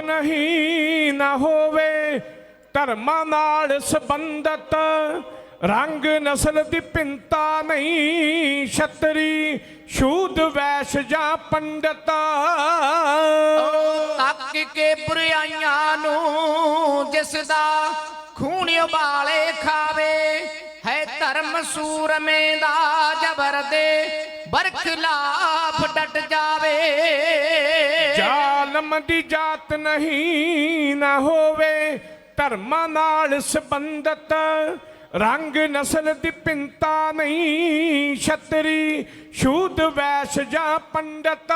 ਨਹੀਂ ਨਾ ਹੋਵੇ ਧਰਮਾਂ ਨਾਲ ਸੰਬੰਧਤ, ਰੰਗ ਨਸਲ ਦੀ ਭਿੰਤਾ ਨਹੀਂ ਛਤਰੀ ਸ਼ੂਦ ਵੈਸ਼ ਜਾਂ ਪੰਡਤ। ਤੱਕ ਕੇ ਬੁਰਾਈਆਂ ਨੂੰ ਜਿਸ ਦਾ ਖੂਨ ਉਬਾਲੇ ਖਾਵੇ, ਹੈ ਧਰਮ ਸੂਰਮੇ ਦਾ ਜਬਰ ਦੇ ਬਰਖਲਾਫ ਡਟ ਜਾਵੇ। ਜ਼ਾਲਮ ਦੀ ਜਾਤ ਨਹੀਂ ਨਾ ਹੋਵੇ ਧਰਮਾਂ ਨਾਲ ਸੰਬੰਧਤ। ਰੰਗ ਨਸਲ ਦੀ ਭਿੰਤਾ ਨਹੀਂ ਛਤਰੀ ਸ਼ੂਦ ਵੈਸ਼ ਜਾਂ ਪੰਡਤ।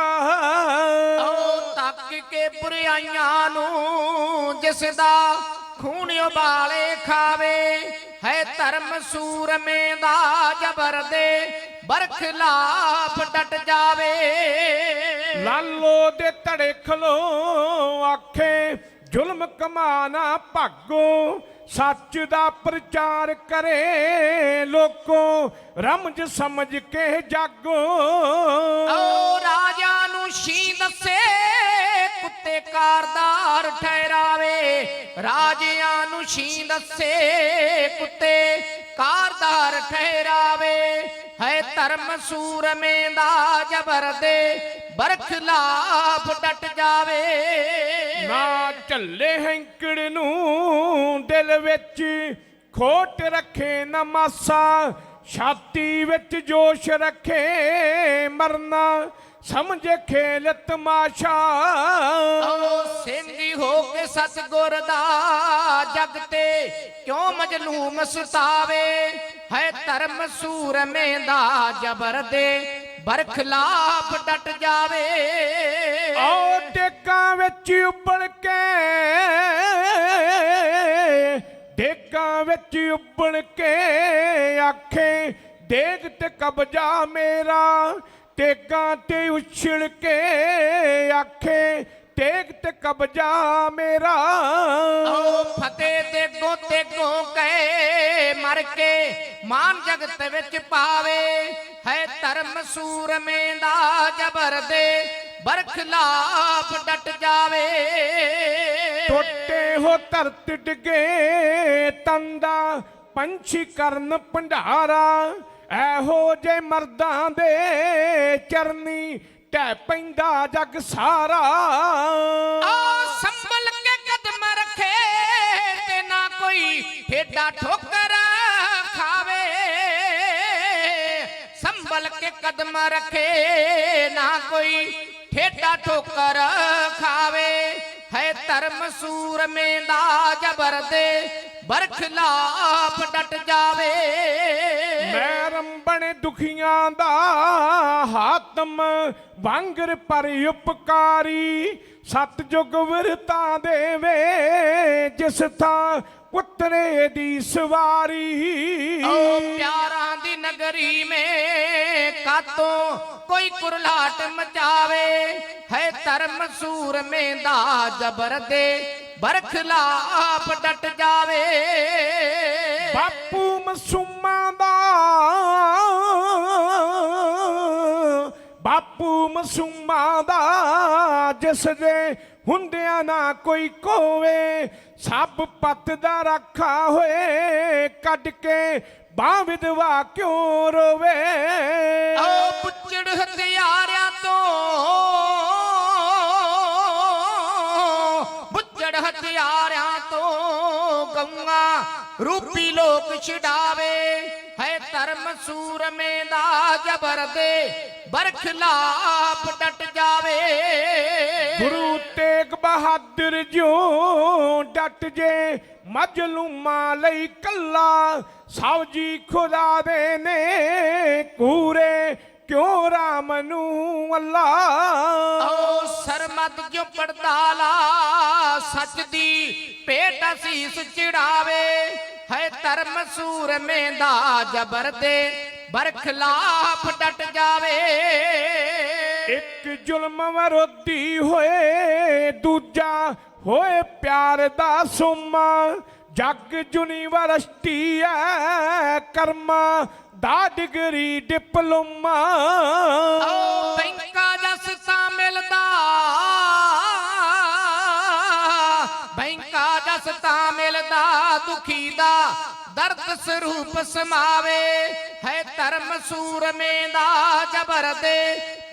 ਓ ਤੱਕ ਕੇ ਬੁਰਾਈਆਂ ਨੂੰ ਜਿਸ ਦਾ ਖੂਨ ਉਬਾਲੇ ਖਾਵੇ ਹੈ ਧਰਮ ਸੂਰਮੇ ਦਾ ਜਬਰ ਦੇ ਬਰਖਲਾਫ ਡਟ ਜਾਵੇ। ਲਾਲੋ ਦੇ ਧੜੇ ਖਲੋ ਆਖੇ ਜ਼ੁਲਮ ਕਮਾਨਾ ਭਾਗੋ ਸੱਚ ਦਾ ਪ੍ਰਚਾਰ ਕਰੇ ਲੋਕੋ ਰਮਜ ਸਮਝ ਕੇ ਜਾਗੋ। ਓ ਰਾਜਾ ਨੂੰ ਸ਼ੀ ਦੱਸੇ ਕੁੱਤੇ ਕਾਰਦਾਰ ਠਹਿਰਾਵੇ। ਰਾਜਿਆਂ ਨੂੰ ਸ਼ੀ ਦੱਸੇ ਕੁੱਤੇ ਕਾਰਦਾਰ ਠਹਿਰਾਵੇ ਹੈ ਧਰਮ ਸੂਰਮੇ ਦਾ ਜਬਰ ਦੇ ਬਰਖਲਾਫ ਡਟ ਜਾਵੇ। ਨਾ ਝੱਲੇ ਹੈਂਕੜ ਨੂੰ ਦਿਲ ਵਿੱਚ ਖੋਟ ਰੱਖੇ ਨਾ ਮਾਸਾ, ਛਾਤੀ ਵਿੱਚ ਜੋਸ਼ ਰੱਖੇ ਮਰਨਾ। ਸਮਝੇ ਖੇਲ ਤਮਾਸ਼ਾ ਓ ਸਿੰਘੀ ਹੋ ਕੇ ਸਤਗੁਰ ਦਾ ਜਗ ਤੇ ਕਿਉਂ ਮਜਲੂਮ ਸਤਾਵੇ? ਹੈ ਧਰਮ ਸੂਰਮੇ ਦਾ ਜਬਰ ਦੇ ਬਰਖਲਾਫ ਡਟ ਜਾਵੇ। ਆਓ ਟੇਕਾਂ ਵਿੱਚ ਉੱਬਲ ਕੇ ਡੇਕਾਂ ਵਿੱਚ ਉੱਬਲ ਕੇ ਆਖੇ ਦੇਗ ਤੇ ਕਬਜਾ ਮੇਰਾ। ਟੇਕਾਂ ਤੇ ਉਛਲ ਕੇ ਆਖੇ ਟੇਕ ਤੇ ਕਬਜਾ ਮੇਰਾ। ਓ ਫਤਿਹ ਤੇ ਗੋਤੇ ਗੋ ਕਹੇ ਮਰ ਕੇ ਮਾਨ ਜਗਤ ਵਿੱਚ ਪਾਵੇ। ਹੈ ਧਰਮ ਸੂਰਮੇ ਦਾ ਜਬਰ ਦੇ ਬਰਖਲਾਫ ਡਟ ਜਾਵੇ। ਟੋਟੇ ਹੋ ਧਰਤ ਡਿਗੇ ਤੰਦਾ ਪੰਛੀ ਕਰਨ ਭੰਡਾਰਾ। ਐਹੋ ਜੇ ਮਰਦਾਂ ਦੇ ਚਰਨੀ ਟਹਿ ਪੈਂਦਾ ਜਗ ਸਾਰਾ। ਆ ਸੰਭਲ ਕੇ ਕਦਮ ਰੱਖੇ ਤੇ ਨਾ ਕੋਈ ਠੇਡਾ ਠੋਕਰ ਖਾਵੇ। ਸੰਭਲ ਕੇ ਕਦਮ ਰੱਖੇ ਨਾ ਕੋਈ ਠੇਡਾ ਠੋਕਰ ਖਾਵੇ। ਹੈ ਧਰਮ ਸੂਰਮੇ ਦਾ ਜਬਰ ਦੇ ਬਰਖਲਾਫ ਡਟ ਜਾਵੇ। ਮੈਂ ਦੁਖੀਆਂ ਦਾ ਹਾਤਮ ਵਾਂਗਰ ਪਰ ਉਪਕਾਰੀ। ਸਤਜੁਗ ਵਿਰਤਾ ਦੇਵੇ ਜਿਸ ਥਾਂ ਉਤਰੇ ਦੀ ਸਵਾਰੀ। ਓ ਪਿਆਰਾਂ ਦੀ ਨਗਰੀ ਮੇ ਕਾਤੋਂ ਕੋਈ ਕੁਰਲਾਟ ਮਚਾਵੇ। ਹੈ ਧਰਮ ਸੂਰਮੇ ਦਾ ਜਬਰ ਦੇ ਬਰਖਲਾਫ ਡਟ ਜਾਵੇ। ਬਾਪੂ ਮਸੂਮਾਂ ਮਸੂਮਾਂ ਦਾ ਜਿਸ ਦੇ ਹੁੰਦਿਆਂ ਨਾ ਕੋਈ ਕੋਵੇ, ਸਭ ਪੱਤ ਦਾ ਰੱਖਾ ਹੋਏ, ਕੱਢ ਕੇ ਬਾਹ ਵਿਧਵਾ ਕਿਉਂ ਰੋਵੇ? ਓ ਪੁੱਛੜ ਹਥਿਆਰਿਆਂ ਤੋਂ ਪੁੱਛੜ ਹਥਿਆਰਿਆਂ ਤੋਂ ਗੰਗਾ ਰੂਪੀ ਲੋਕ ਛਡਾਵੇ। ਸੂਰਮੇ ਦਾ ਜਬਰ ਦੇ ਬਰਖਲਾਫ ਡਟ ਜਾਵੇ। ਗੁਰੂ ਤੇਗ ਬਹਾਦਰ ਜੋ ਡਟ ਜੇ, ਮਜਲੂਮਾਂ ਲਈ ਕੱਲਾ ਸਭ ਜੀ ਖੁਦਾ ਦੇ ਨੇ, ਕੂਰੇ ਕਿਉਂ ਰਾਮ ਨੂੰ ਅੱਲਾ? ਓ ਸਰਮਤ ਜੋ ਪੜਤਾਲਾ ਸੱਚ ਦੀ ਭੇਟ ਅਸੀਸ ਚੜਾਵੇ। ਹੈ ਧਰਮ ਸੂਰਮੇ ਦਾ ਜਬਰ ਦੇ ਬਰਖਲਾਫ ਡਟ ਜਾਵੇ। ਇੱਕ ਜ਼ੁਲਮ ਵਿਰੋਧੀ ਹੋਏ ਦੂਜਾ ਹੋਏ ਪਿਆਰ ਦਾ ਸੁਮਾ। ਜੱਗ ਯੂਨੀਵਰਸਿਟੀ ਐ ਕਰਮਾ, ਦਾ ਡਿਗਰੀ ਡਿਪਲੋਮਾ। ਓ ਬੈਂਕਾ ਜਸ ਤਾਂ ਮਿਲਦਾ, ਬੈਂਕਾ ਦਸ ਤਾਂ ਮਿਲਦਾ, ਦੁਖੀ ਦਾ ਦਰਦ ਸਰੂਪ ਸਮਾਵੇ, ਹੈ ਧਰਮ ਸੂਰਮੇ ਦਾ ਜਬਰ ਦੇ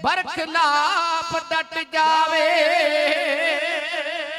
ਬਰਖਲਾਫ ਡਟ ਜਾਵੇ।